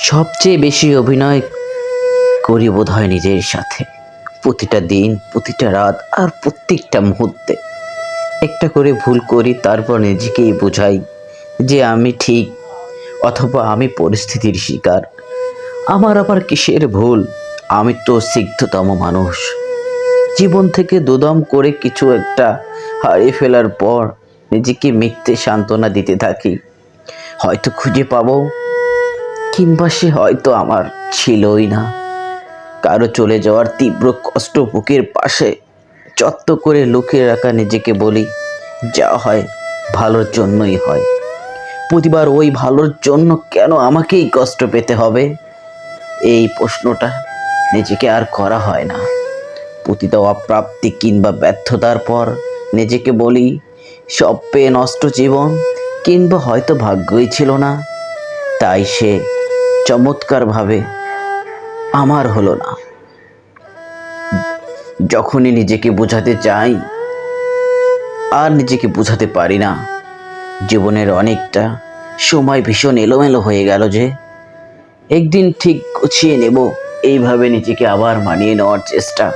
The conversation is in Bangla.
সবচেয়ে বেশি অভিনয় করি বোধ হয় নিজের সাথে। প্রতিটা দিন, প্রতিটা রাত আর প্রত্যেকটা মুহূর্তে। একটা করে ভুল করি, তারপর নিজেকেই বোঝাই যে আমি ঠিক অথবা আমি পরিস্থিতির শিকার। আমার আবার কিসের ভুল? আমি তো সিদ্ধতম মানুষ। জীবন থেকে দুদম করে কিছু একটা হারিয়ে ফেলার পর নিজেকে মিথ্যে সান্ত্বনা দিতে থাকি। হয়তো খুঁজে পাবো কিংবা সে হয়তো আমার ছিলই না। কারও চলে যাওয়ার তীব্র কষ্ট বুকের পাশে চত্ব করে লুকিয়ে রাখা নিজেকে বলি, যা হয় ভালোর জন্যই হয়। প্রতিবার ওই ভালোর জন্য কেন আমাকেই কষ্ট পেতে হবে? এই প্রশ্নটা নিজেকে আর করা হয় না। প্রতিটা অপ্রাপ্তি কিংবা ব্যর্থতার পর নিজেকে বলি, সব পেয়ে নষ্ট জীবন কিংবা হয়তো ভাগ্যই ছিল না। তাই সে চমৎকারভাবে আমার হলো না। যখনই নিজেকে বোঝাতে চাই, আর নিজেকে বোঝাতে পারি না, জীবনের অনেকটা সময় ভীষণ এলোমেলো হয়ে গেল যে, একদিন ঠিক গুছিয়ে নেব, এইভাবে নিজেকে আবার মানিয়ে নেওয়ার চেষ্টা।